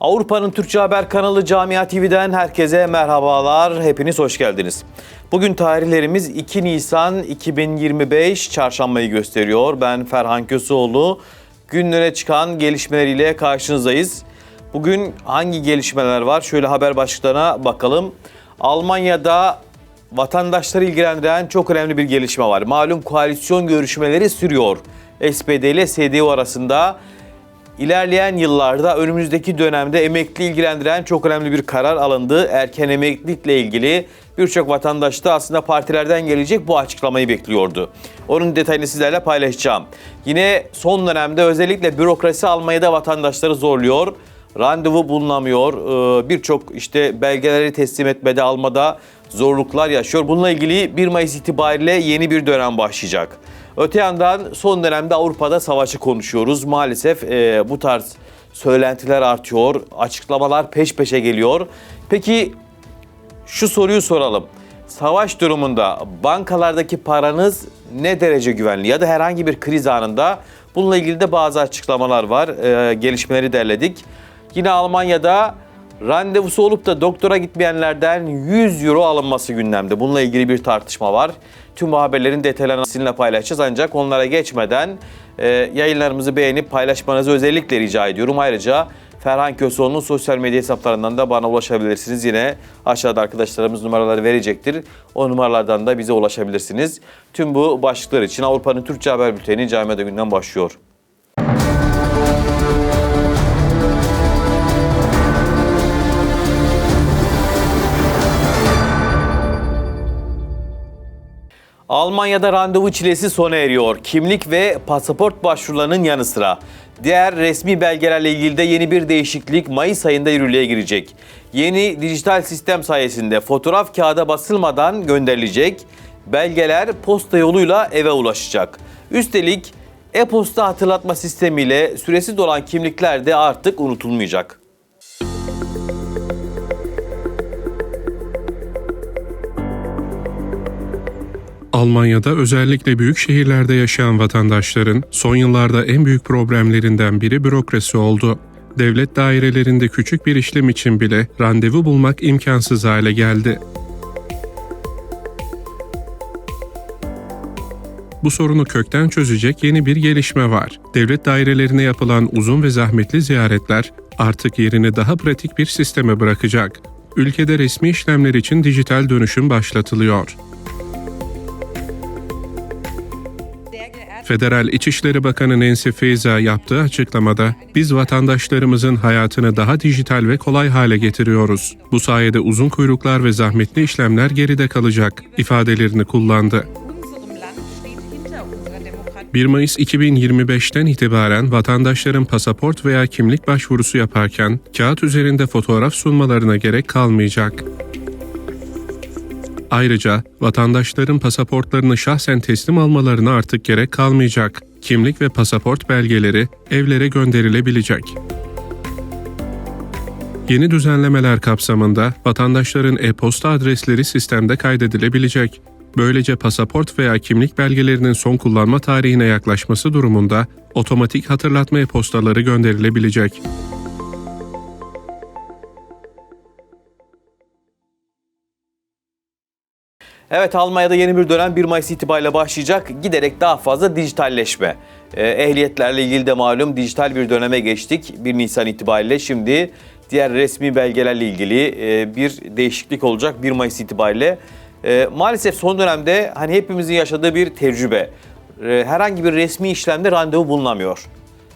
Avrupa'nın Türkçe Haber kanalı Camia TV'den herkese merhabalar. Hepiniz hoş geldiniz. Bugün tarihlerimiz 2 Nisan 2025 çarşambayı gösteriyor. Ben Ferhan Köseoğlu. Günlere çıkan gelişmeleriyle karşınızdayız. Bugün hangi gelişmeler var? Şöyle haber başlıklarına bakalım. Almanya'da vatandaşları ilgilendiren çok önemli bir gelişme var. Malum koalisyon görüşmeleri sürüyor. SPD ile CDU arasında İlerleyen yıllarda önümüzdeki dönemde emekli ilgilendiren çok önemli bir karar alındı. Erken emeklilikle ilgili birçok vatandaş da aslında partilerden gelecek bu açıklamayı bekliyordu. Onun detayını sizlerle paylaşacağım. Yine son dönemde özellikle bürokrasi Almanya'da vatandaşları zorluyor. Randevu bulunamıyor. Ee, Birçok işte belgeleri teslim etmede almada zorluklar yaşıyor. Bununla ilgili 1 Mayıs itibariyle yeni bir dönem başlayacak. Öte yandan son dönemde Avrupa'da savaşı konuşuyoruz. Maalesef e, bu tarz söylentiler artıyor, açıklamalar peş peşe geliyor. Peki şu soruyu soralım. Savaş durumunda bankalardaki paranız ne derece güvenli ya da herhangi bir kriz anında bununla ilgili de bazı açıklamalar var. E, gelişmeleri derledik. Yine Almanya'da randevusu olup da doktora gitmeyenlerden 100 euro alınması gündemde. Bununla ilgili bir tartışma var. Tüm haberlerin detaylarını sizinle paylaşacağız ancak onlara geçmeden e, yayınlarımızı beğenip paylaşmanızı özellikle rica ediyorum. Ayrıca Ferhan Köseoğlu'nun sosyal medya hesaplarından da bana ulaşabilirsiniz. Yine aşağıda arkadaşlarımız numaraları verecektir. O numaralardan da bize ulaşabilirsiniz. Tüm bu başlıklar için Avrupa'nın Türkçe Haber Bülteni Camiada Günden başlıyor. Almanya'da randevu çilesi sona eriyor. Kimlik ve pasaport başvurularının yanı sıra diğer resmi belgelerle ilgili de yeni bir değişiklik Mayıs ayında yürürlüğe girecek. Yeni dijital sistem sayesinde fotoğraf kağıda basılmadan gönderilecek. Belgeler posta yoluyla eve ulaşacak. Üstelik e-posta hatırlatma sistemiyle süresi dolan kimlikler de artık unutulmayacak. Almanya'da özellikle büyük şehirlerde yaşayan vatandaşların son yıllarda en büyük problemlerinden biri bürokrasi oldu. Devlet dairelerinde küçük bir işlem için bile randevu bulmak imkansız hale geldi. Bu sorunu kökten çözecek yeni bir gelişme var. Devlet dairelerine yapılan uzun ve zahmetli ziyaretler artık yerini daha pratik bir sisteme bırakacak. Ülkede resmi işlemler için dijital dönüşüm başlatılıyor. Federal İçişleri Bakanı Nancy Faeser yaptığı açıklamada, biz vatandaşlarımızın hayatını daha dijital ve kolay hale getiriyoruz. Bu sayede uzun kuyruklar ve zahmetli işlemler geride kalacak ifadelerini kullandı. unserem Land steht hinter unserer Demokratie. 1 Mayıs 2025'ten itibaren vatandaşların pasaport veya kimlik başvurusu yaparken kağıt üzerinde fotoğraf sunmalarına gerek kalmayacak. Ayrıca vatandaşların pasaportlarını şahsen teslim almalarına artık gerek kalmayacak. Kimlik ve pasaport belgeleri evlere gönderilebilecek. Yeni düzenlemeler kapsamında vatandaşların e-posta adresleri sistemde kaydedilebilecek. Böylece pasaport veya kimlik belgelerinin son kullanma tarihine yaklaşması durumunda otomatik hatırlatma e-postaları gönderilebilecek. Evet Almanya'da yeni bir dönem 1 Mayıs itibariyle başlayacak. Giderek daha fazla dijitalleşme. Ee, ehliyetlerle ilgili de malum dijital bir döneme geçtik 1 Nisan itibariyle. Şimdi diğer resmi belgelerle ilgili e, bir değişiklik olacak 1 Mayıs itibariyle. E, maalesef son dönemde hani hepimizin yaşadığı bir tecrübe. E, herhangi bir resmi işlemde randevu bulunamıyor.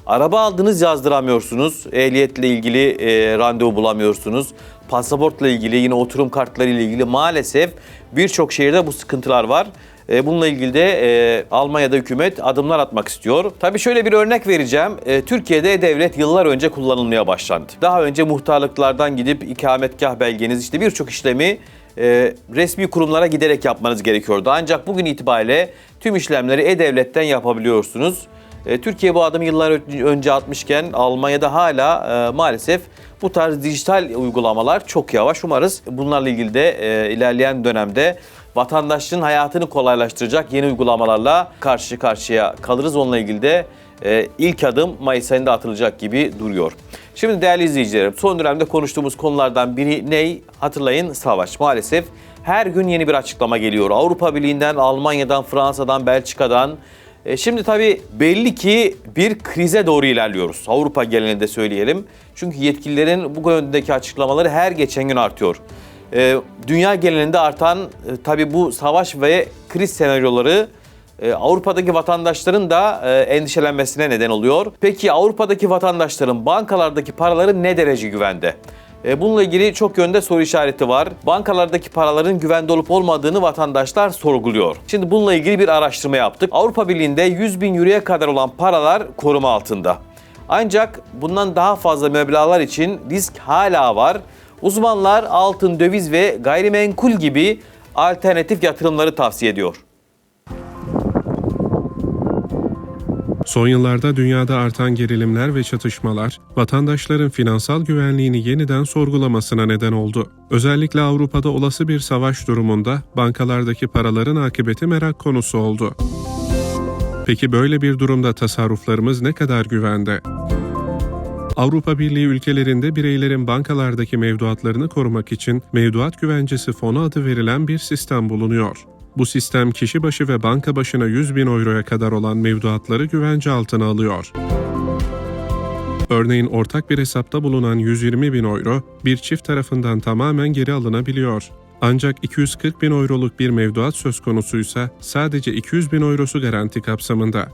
Araba aldınız yazdıramıyorsunuz. Ehliyetle ilgili randevu bulamıyorsunuz. Pasaportla ilgili yine oturum kartları ile ilgili maalesef birçok şehirde bu sıkıntılar var. E, bununla ilgili de e, Almanya'da hükümet adımlar atmak istiyor. Tabii şöyle bir örnek vereceğim. E, Türkiye'de devlet yıllar önce kullanılmaya başlandı. Daha önce muhtarlıklardan gidip ikametgah belgeniz işte birçok işlemi e, resmi kurumlara giderek yapmanız gerekiyordu. Ancak bugün itibariyle tüm işlemleri e-devletten yapabiliyorsunuz. E, Türkiye bu adımı yıllar önce atmışken Almanya'da hala e, maalesef bu tarz dijital uygulamalar çok yavaş. Umarız bunlarla ilgili de e, ilerleyen dönemde vatandaşın hayatını kolaylaştıracak yeni uygulamalarla karşı karşıya kalırız. Onunla ilgili de ilk adım Mayıs ayında atılacak gibi duruyor. Şimdi değerli izleyicilerim son dönemde konuştuğumuz konulardan biri ne? Hatırlayın savaş. Maalesef her gün yeni bir açıklama geliyor. Avrupa Birliği'nden, Almanya'dan, Fransa'dan, Belçika'dan. E, şimdi tabii belli ki bir krize doğru ilerliyoruz. Avrupa genelinde söyleyelim. Çünkü yetkililerin bu yöndeki açıklamaları her geçen gün artıyor. E, dünya genelinde artan e, tabii bu savaş ve kriz senaryoları e, Avrupa'daki vatandaşların da e, endişelenmesine neden oluyor. Peki Avrupa'daki vatandaşların bankalardaki paraları ne derece güvende? E, Bununla ilgili çok yönde soru işareti var. Bankalardaki paraların güvende olup olmadığını vatandaşlar sorguluyor. Şimdi bununla ilgili bir araştırma yaptık. Avrupa Birliği'nde 100 bin euroya kadar olan paralar koruma altında. Ancak bundan daha fazla meblağlar için risk hala var. Uzmanlar altın, döviz ve gayrimenkul gibi alternatif yatırımları tavsiye ediyor. Son yıllarda dünyada artan gerilimler ve çatışmalar, vatandaşların finansal güvenliğini yeniden sorgulamasına neden oldu. Özellikle Avrupa'da olası bir savaş durumunda bankalardaki paraların akıbeti merak konusu oldu. Peki böyle bir durumda tasarruflarımız ne kadar güvende? Avrupa Birliği ülkelerinde bireylerin bankalardaki mevduatlarını korumak için mevduat güvencesi fonu adı verilen bir sistem bulunuyor. Bu sistem kişi başı ve banka başına 100 bin euroya kadar olan mevduatları güvence altına alıyor. Örneğin ortak bir hesapta bulunan 120 bin euro bir çift tarafından tamamen geri alınabiliyor. Ancak 240 bin euroluk bir mevduat söz konusuysa sadece 200 bin eurosu garanti kapsamında.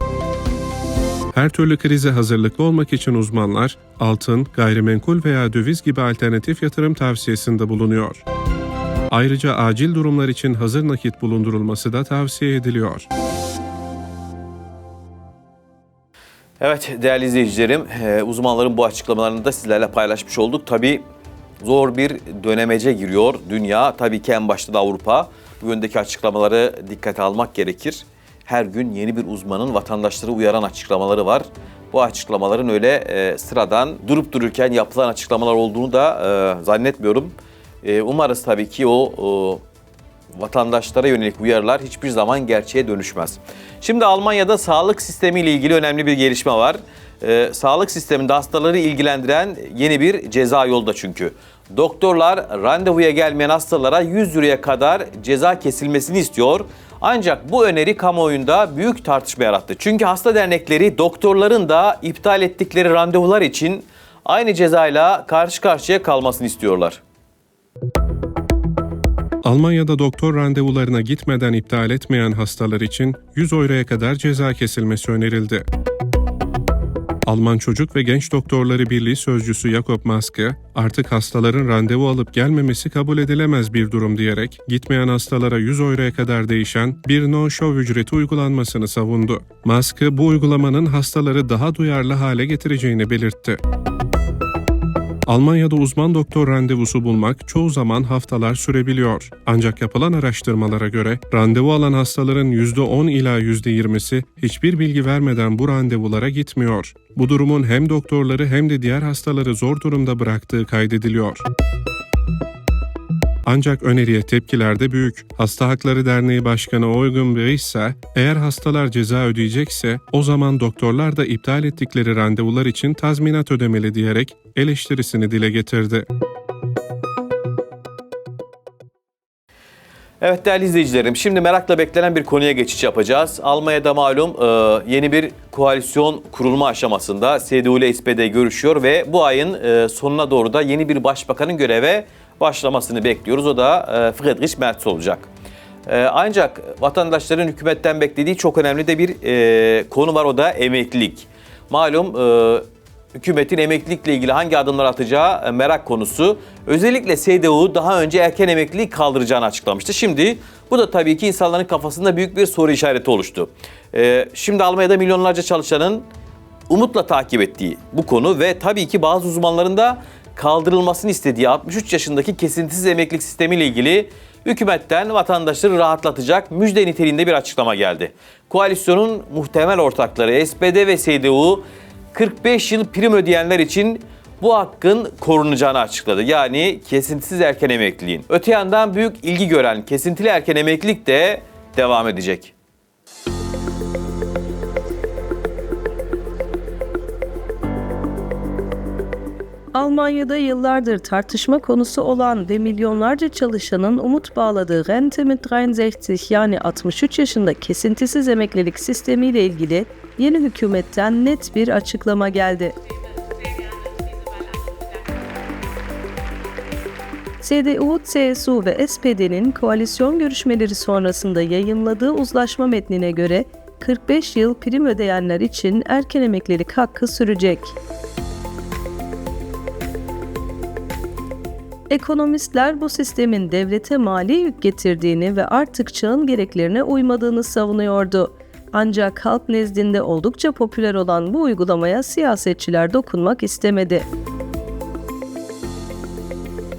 Her türlü krize hazırlıklı olmak için uzmanlar altın, gayrimenkul veya döviz gibi alternatif yatırım tavsiyesinde bulunuyor. Ayrıca acil durumlar için hazır nakit bulundurulması da tavsiye ediliyor. Evet değerli izleyicilerim, e, uzmanların bu açıklamalarını da sizlerle paylaşmış olduk. Tabii zor bir dönemece giriyor dünya. Tabii ki en başta da Avrupa. Bu yöndeki açıklamaları dikkate almak gerekir. Her gün yeni bir uzmanın vatandaşları uyaran açıklamaları var. Bu açıklamaların öyle e, sıradan durup dururken yapılan açıklamalar olduğunu da e, zannetmiyorum. E, umarız tabii ki o, o vatandaşlara yönelik uyarılar hiçbir zaman gerçeğe dönüşmez. Şimdi Almanya'da sağlık sistemi ile ilgili önemli bir gelişme var. Ee, sağlık sisteminde hastaları ilgilendiren yeni bir ceza yolda çünkü. Doktorlar randevuya gelmeyen hastalara 100 liraya kadar ceza kesilmesini istiyor. Ancak bu öneri kamuoyunda büyük tartışma yarattı. Çünkü hasta dernekleri doktorların da iptal ettikleri randevular için aynı cezayla karşı karşıya kalmasını istiyorlar. Almanya'da doktor randevularına gitmeden iptal etmeyen hastalar için 100 euroya kadar ceza kesilmesi önerildi. Alman Çocuk ve Genç Doktorları Birliği sözcüsü Jakob Maske, artık hastaların randevu alıp gelmemesi kabul edilemez bir durum diyerek, gitmeyen hastalara 100 euroya kadar değişen bir no-show ücreti uygulanmasını savundu. Maske, bu uygulamanın hastaları daha duyarlı hale getireceğini belirtti. Almanya'da uzman doktor randevusu bulmak çoğu zaman haftalar sürebiliyor. Ancak yapılan araştırmalara göre randevu alan hastaların %10 ila %20'si hiçbir bilgi vermeden bu randevulara gitmiyor. Bu durumun hem doktorları hem de diğer hastaları zor durumda bıraktığı kaydediliyor. Ancak öneriye tepkiler de büyük. Hasta Hakları Derneği Başkanı Oygun Bey ise eğer hastalar ceza ödeyecekse o zaman doktorlar da iptal ettikleri randevular için tazminat ödemeli diyerek eleştirisini dile getirdi. Evet değerli izleyicilerim, şimdi merakla beklenen bir konuya geçiş yapacağız. Almanya'da malum e, yeni bir koalisyon kurulma aşamasında CDU ile SPD görüşüyor ve bu ayın e, sonuna doğru da yeni bir başbakanın göreve başlamasını bekliyoruz. O da e, Friedrich Merz olacak. E, Ancak vatandaşların hükümetten beklediği çok önemli de bir e, konu var o da emeklilik. Malum hükümetin emeklilikle ilgili hangi adımlar atacağı merak konusu. Özellikle CDU daha önce erken emekliliği kaldıracağını açıklamıştı. Şimdi bu da tabii ki insanların kafasında büyük bir soru işareti oluştu. Şimdi Almanya'da milyonlarca çalışanın umutla takip ettiği bu konu ve tabii ki bazı uzmanların da kaldırılmasını istediği 63 yaşındaki kesintisiz emeklilik sistemiyle ilgili hükümetten vatandaşları rahatlatacak müjde niteliğinde bir açıklama geldi. Koalisyonun muhtemel ortakları SPD ve CDU 45 yıl prim ödeyenler için bu hakkın korunacağını açıkladı. Yani kesintisiz erken emekliliğin. Öte yandan büyük ilgi gören kesintili erken emeklilik de devam edecek. Almanya'da yıllardır tartışma konusu olan ve milyonlarca çalışanın umut bağladığı Rente mit 63 yani 63 yaşında kesintisiz emeklilik sistemiyle ilgili yeni hükümetten net bir açıklama geldi. CDU, CSU ve SPD'nin koalisyon görüşmeleri sonrasında yayımladığı uzlaşma metnine göre 45 yıl prim ödeyenler için erken emeklilik hakkı sürecek. Ekonomistler bu sistemin devlete mali yük getirdiğini ve artık çağın gereklerine uymadığını savunuyordu. Ancak halk nezdinde oldukça popüler olan bu uygulamaya siyasetçiler dokunmak istemedi.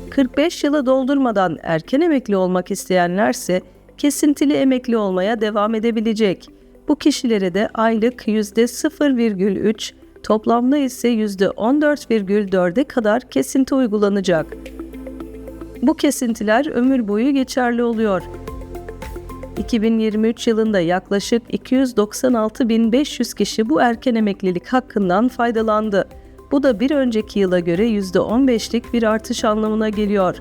45 yılı doldurmadan erken emekli olmak isteyenlerse kesintili emekli olmaya devam edebilecek. Bu kişilere de aylık %0,3, toplamda ise %14,4'e kadar kesinti uygulanacak. Bu kesintiler ömür boyu geçerli oluyor. 2023 yılında yaklaşık 296.500 kişi bu erken emeklilik hakkından faydalandı. Bu da bir önceki yıla göre %15'lik bir artış anlamına geliyor.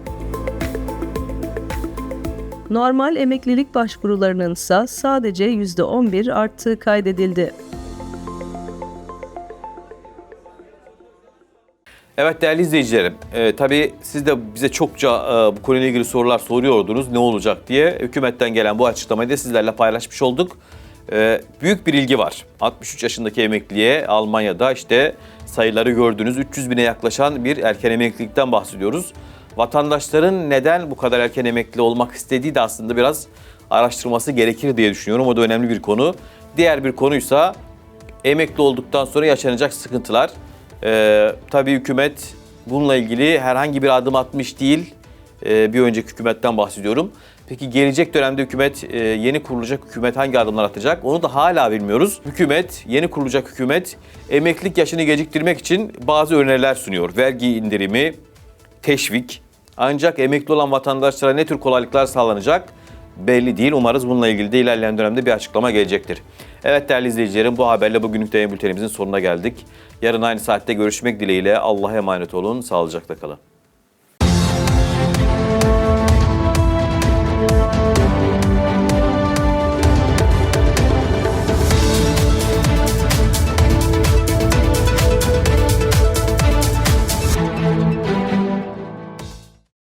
Normal emeklilik başvurularının ise sadece %11 arttığı kaydedildi. Evet değerli izleyicilerim, e, tabii siz de bize çokça e, bu konuyla ilgili sorular soruyordunuz ne olacak diye. Hükümetten gelen bu açıklamayı da sizlerle paylaşmış olduk. E, büyük bir ilgi var. 63 yaşındaki emekliye Almanya'da işte sayıları gördünüz 300 bine yaklaşan bir erken emeklilikten bahsediyoruz. Vatandaşların neden bu kadar erken emekli olmak istediği de aslında biraz araştırması gerekir diye düşünüyorum. O da önemli bir konu. Diğer bir konuysa emekli olduktan sonra yaşanacak sıkıntılar. Ee, tabii hükümet bununla ilgili herhangi bir adım atmış değil. Ee, bir önceki hükümetten bahsediyorum. Peki gelecek dönemde hükümet, e, yeni kurulacak hükümet hangi adımlar atacak? Onu da hala bilmiyoruz. Hükümet, yeni kurulacak hükümet emeklilik yaşını geciktirmek için bazı öneriler sunuyor. Vergi indirimi, teşvik. Ancak emekli olan vatandaşlara ne tür kolaylıklar sağlanacak belli değil. Umarız bununla ilgili de ilerleyen dönemde bir açıklama gelecektir. Evet değerli izleyicilerim bu haberle bugünlük de yayın bültenimizin sonuna geldik. Yarın aynı saatte görüşmek dileğiyle Allah'a emanet olun. Sağlıcakla kalın.